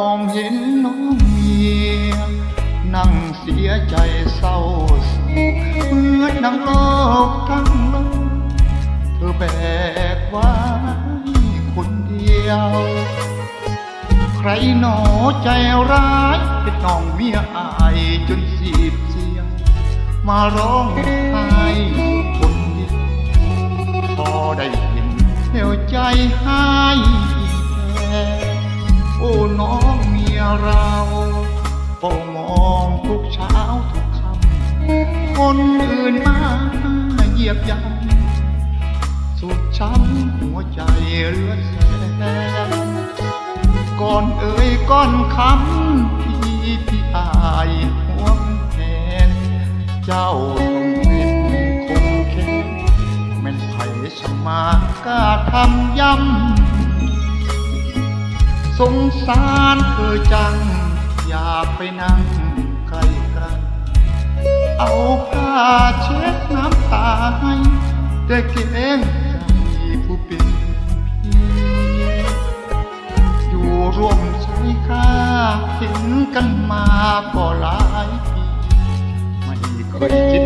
องเห็นน้องเมีย นั่งเสียใจเศร้าโศกเมื่อนังโลกทั้งโลกเธอแบกไว้คนเดียว ใครหนอใจร้ายเป็นน้องเมียอายจนสีบเสียวมาร้องไห้คนเดียวพอได้เห็นเหี่ยวใจหายแท้ โอ้น้องเมียเราเฝ้ามองทุกเช้าทุกค่ำคนอื่นมาเหยียบย่ำสุดช้ำหัวใจเลือแสนก่อนเอ่ยก่อนคำพี่พี่อายห่วงแทนเจ้าต้องเป็นคงเข็นแม่นไผสมากล้าทำย้ำ สงสารเธอจัง อยากไปนั่งใกล้กันเอาผ้าเช็ดน้ำตาให้แต่เกรงใจผู้เป็นพี่อยู่ร่วมใช้ค่าเห็นกันมาก็หลายปีไม่เคยคิด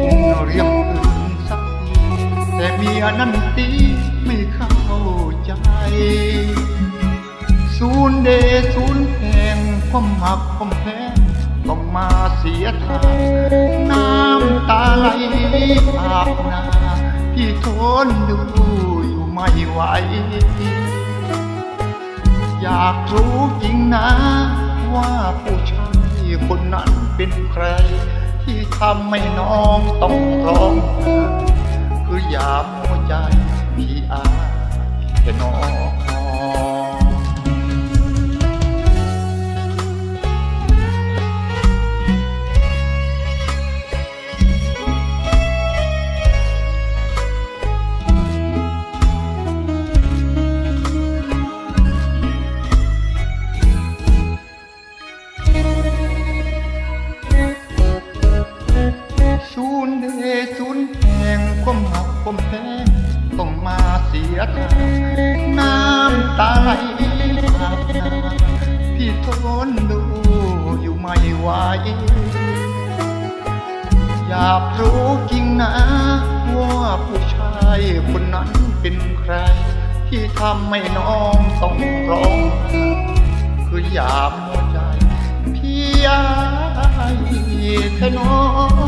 เรื่องอื่นสักทีแต่มียนั้นตีไม่เข้าใจ ศูนย์เดศูนย์แห่งความหักความแพ้ต้องมาเสียทางน้ำตาไหลอาบหนาพี่ทนดูอยู่ไม่ไหว อยากรู้จริงนะ ว่าผู้ชายคนนั้นเป็นใคร ที่ทำให้น้องต้องร้อง คืออย่ามัวใจพี่อาแค่น้อง ห่งความหักความแพงต้องมาเสียทางน้ำตาไหลอาบพี่ทนดูอยู่ไม่ไหวอยากรู้จริงนะ ว่าผู้ชายคนนั้นเป็นใคร ที่ทำให้น้องต้องร้องคืออย่ามัวใจพี่อายแค่น้อง